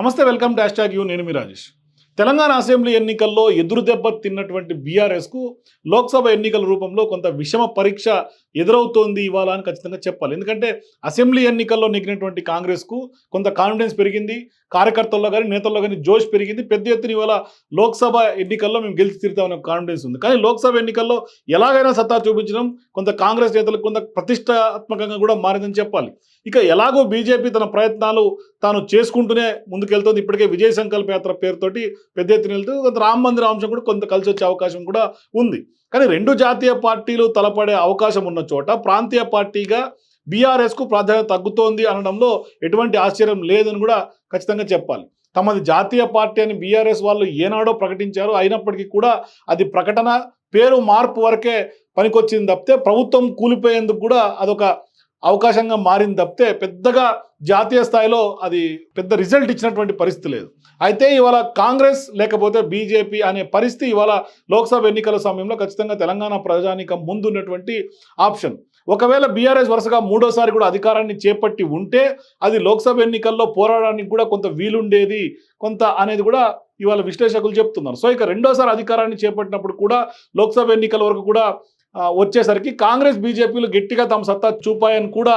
నమస్తే welcome dash tag you. నేను మీ Rajesh. Telangana assembly ఎన్నికల్లో ఎదురు దెబ్బ తిన్నటువంటి బీఆర్ఎస్కు లోక్సభ ఎన్నికల రూపంలో కొంత విషమ పరీక్ష ఎదురవుతోంది ఇవాళ అని ఖచ్చితంగా చెప్పాలి. ఎందుకంటే అసెంబ్లీ ఎన్నికల్లో నెగ్గినటువంటి కాంగ్రెస్కు కొంత కాన్ఫిడెన్స్ పెరిగింది. కార్యకర్తల్లో కానీ నేతల్లో కానీ జోష్ పెరిగింది. పెద్ద ఎత్తున ఇవాళ లోక్సభ ఎన్నికల్లో మేము గెలిచి తీరుతామనే కాన్ఫిడెన్స్ ఉంది. కానీ లోక్సభ ఎన్నికల్లో ఎలాగైనా సత్తా చూపించడం కొంత కాంగ్రెస్ నేతలకు కొంత ప్రతిష్టాత్మకంగా కూడా మారిందని చెప్పాలి. ఇక ఎలాగో బీజేపీ తన ప్రయత్నాలు తాను చేసుకుంటూనే ముందుకెళ్తోంది. ఇప్పటికే విజయ సంకల్ప యాత్ర పేరుతోటి పెద్ద ఎత్తున వెళ్తూ కొంత రామ మందిర అంశం కూడా కొంత కలిసి వచ్చే అవకాశం కూడా ఉంది. కానీ రెండు జాతీయ పార్టీలు తలపడే అవకాశం ఉన్న చోట ప్రాంతీయ పార్టీగా బీఆర్ఎస్కు ప్రాధాన్యత తగ్గుతోంది అనడంలో ఎటువంటి ఆశ్చర్యం లేదని కూడా ఖచ్చితంగా చెప్పాలి. తమది జాతీయ పార్టీ అని బీఆర్ఎస్ వాళ్ళు ఏనాడో ప్రకటించారు. అయినప్పటికీ కూడా అది ప్రకటన పేరు మార్పు వరకే పనికొచ్చింది తప్పితే ప్రభుత్వం కూలిపోయేందుకు కూడా అదొక అవకాశంగా మారింది తప్పితే పెద్దగా జాతీయ స్థాయిలో అది పెద్ద రిజల్ట్ ఇచ్చినటువంటి పరిస్థితి లేదు. అయితే ఇవాళ కాంగ్రెస్ లేకపోతే బీజేపీ అనే పరిస్థితి ఇవాళ లోక్సభ ఎన్నికల సమయంలో ఖచ్చితంగా తెలంగాణ ప్రజానీకం ముందున్నటువంటి ఆప్షన్. ఒకవేళ బీఆర్ఎస్ వరుసగా మూడోసారి కూడా అధికారాన్ని చేపట్టి ఉంటే అది లోక్సభ ఎన్నికల్లో పోరాడడానికి కూడా కొంత వీలుండేది కొంత అనేది కూడా ఇవాళ విశ్లేషకులు చెప్తున్నారు. సో ఇక రెండోసారి అధికారాన్ని చేపట్టినప్పుడు కూడా లోక్సభ ఎన్నికల వరకు కూడా వచ్చేసరికి కాంగ్రెస్ బీజేపీలు గట్టిగా తమ సత్తా చూపాయని కూడా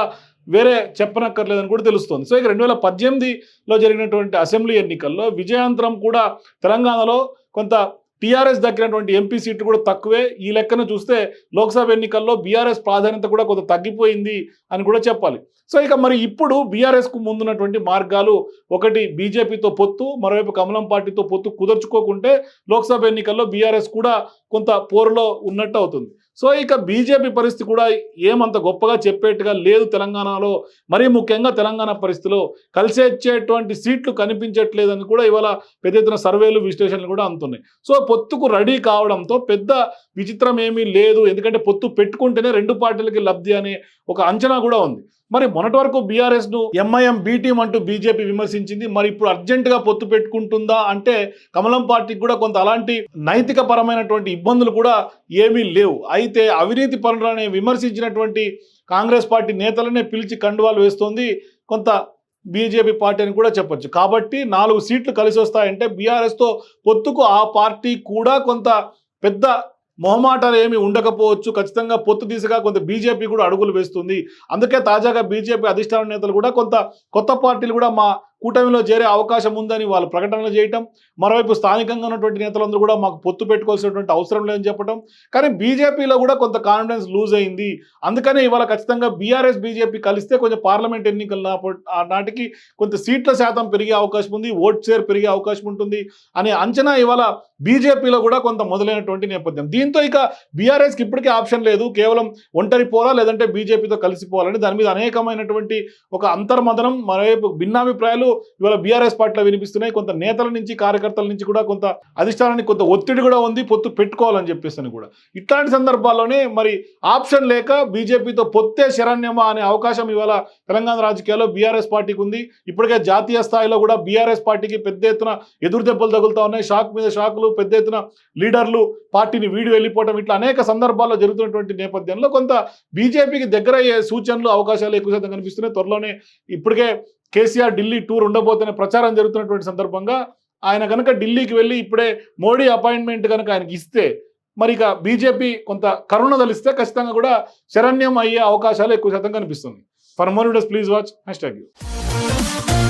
వేరే చెప్పనక్కర్లేదని కూడా తెలుస్తుంది. సో ఇక రెండు వేల పద్దెనిమిదిలో జరిగినటువంటి అసెంబ్లీ ఎన్నికల్లో విజయాంతరం కూడా తెలంగాణలో కొంత టీఆర్ఎస్ దక్కినటువంటి ఎంపీ సీట్లు కూడా తక్కువే. ఈ లెక్కను చూస్తే లోక్సభ ఎన్నికల్లో బీఆర్ఎస్ ప్రాధాన్యత కూడా కొంత తగ్గిపోయింది అని కూడా చెప్పాలి. సో ఇక మరి ఇప్పుడు బీఆర్ఎస్కు ముందున్నటువంటి మార్గాలు ఒకటి బీజేపీతో పొత్తు మరోవైపు కమలం పార్టీతో పొత్తు కుదర్చుకోకుంటే లోక్సభ ఎన్నికల్లో బీఆర్ఎస్ కూడా కొంత పోరులో ఉన్నట్టు అవుతుంది. సో ఇక బీజేపీ పరిస్థితి కూడా ఏమంత గొప్పగా చెప్పేట్టుగా లేదు తెలంగాణలో. మరీ ముఖ్యంగా తెలంగాణ పరిస్థితిలో కలిసేచ్చేటువంటి సీట్లు కనిపించట్లేదని కూడా ఇవాళ పెద్ద ఎత్తున సర్వేలు విశ్లేషణలు కూడా అందుతున్నాయి. సో పొత్తుకు రెడీ కావడంతో పెద్ద విచిత్రం ఏమీ లేదు. ఎందుకంటే పొత్తు పెట్టుకుంటేనే రెండు పార్టీలకి లబ్ధి అనే ఒక అంచనా కూడా ఉంది. మరి మొన్నటి వరకు బీఆర్ఎస్ను ఎంఐఎం బీటీం అంటూ బీజేపీ విమర్శించింది. మరి ఇప్పుడు అర్జెంట్గా పొత్తు పెట్టుకుంటుందా అంటే కమలం పార్టీకి కూడా కొంత అలాంటి నైతిక పరమైనటువంటి ఇబ్బందులు కూడా ఏమీ లేవు. అయితే అవినీతి పనులని విమర్శించినటువంటి కాంగ్రెస్ పార్టీ నేతలనే పిలిచి కండువాలు వేస్తోంది. కొంత బీజేపీ పార్టీ అని కూడా చెప్పొచ్చు. కాబట్టి నాలుగు సీట్లు కలిసి వస్తాయంటే బీఆర్ఎస్తో పొత్తుకు ఆ పార్టీ కూడా కొంత పెద్ద మొహమాటాలు ఏమి ఉండకపోవచ్చు. ఖచ్చితంగా పొత్తు దిశగా కొంత బీజేపీ కూడా అడుగులు వేస్తుంది. అందుకే తాజాగా బీజేపీ అధిష్టాన నేతలు కూడా కొంత కొత్త పార్టీలు కూడా మా కూటమిలో చేరే అవకాశం ఉందని వాళ్ళు ప్రకటనలు చేయటం మరోవైపు స్థానికంగా ఉన్నటువంటి నేతలందరూ కూడా మాకు పొత్తు పెట్టుకోవాల్సినటువంటి అవసరం లేదని చెప్పడం కానీ బీజేపీలో కూడా కొంత కాన్ఫిడెన్స్ లూజ్ అయింది. అందుకనే ఇవాళ ఖచ్చితంగా బీఆర్ఎస్ బీజేపీ కలిస్తే కొంచెం పార్లమెంట్ ఎన్నికల నాటికి కొంత సీట్ల శాతం పెరిగే అవకాశం ఉంది ఓట్ షేర్ పెరిగే అవకాశం ఉంటుంది అనే అంచనా ఇవాళ బీజేపీలో కూడా కొంత మొదలైనటువంటి నేపథ్యం. దీంతో ఇక బీఆర్ఎస్కి ఇప్పటికే ఆప్షన్ లేదు. కేవలం ఒంటరి పోరా లేదంటే బీజేపీతో కలిసిపోవాలని దాని మీద అనేకమైనటువంటి ఒక అంతర్మదనం మరోవైపు భిన్నాభిప్రాయాలు ఇవాళ బీఆర్ఎస్ పార్టీలో వినిపిస్తున్నాయి. కొంత నేతల నుంచి కార్యకర్తల నుంచి కూడా కొంత అధిష్టానానికి కొంత ఒత్తిడి కూడా ఉంది. పొత్తు పెట్టుకోవాలని చెప్పేసి కూడా. ఇట్లాంటి సందర్భాల్లోనే మరి ఆప్షన్ లేక బీజేపీతో పొత్తే శరణ్యమా అనే అవకాశం ఇవాళ తెలంగాణ రాజకీయాల్లో బీఆర్ఎస్ పార్టీకి ఉంది. ఇప్పటికే జాతీయ స్థాయిలో కూడా బీఆర్ఎస్ పార్టీకి పెద్ద ఎత్తున ఎదురు దెబ్బలు తగులుతా ఉన్నాయి. షాక్ మీద షాకులు పెద్ద ఎత్తున లీడర్లు పార్టీని వీడి వెళ్ళిపోవడం ఇట్లా అనేక సందర్భాల్లో జరుగుతున్నటువంటి నేపథ్యంలో కొంత బీజేపీకి దగ్గర అయ్యే సూచనలు అవకాశాలు ఎక్కువ శాతం కనిపిస్తున్నాయి. త్వరలోనే ఇప్పటికే కేసీఆర్ ఢిల్లీ టూర్ ఉండబోతున్న ప్రచారం జరుగుతున్నటువంటి సందర్భంగా ఆయన కనుక ఢిల్లీకి వెళ్ళి ఇప్పుడే మోడీ అపాయింట్మెంట్ కనుక ఆయనకి ఇస్తే మరి ఇక బీజేపీ కొంత కరుణ తలిస్తే ఖచ్చితంగా కూడా శరణ్యం అయ్యే అవకాశాలు ఎక్కువ శాతం కనిపిస్తుంది. For more videos please watch hash tag you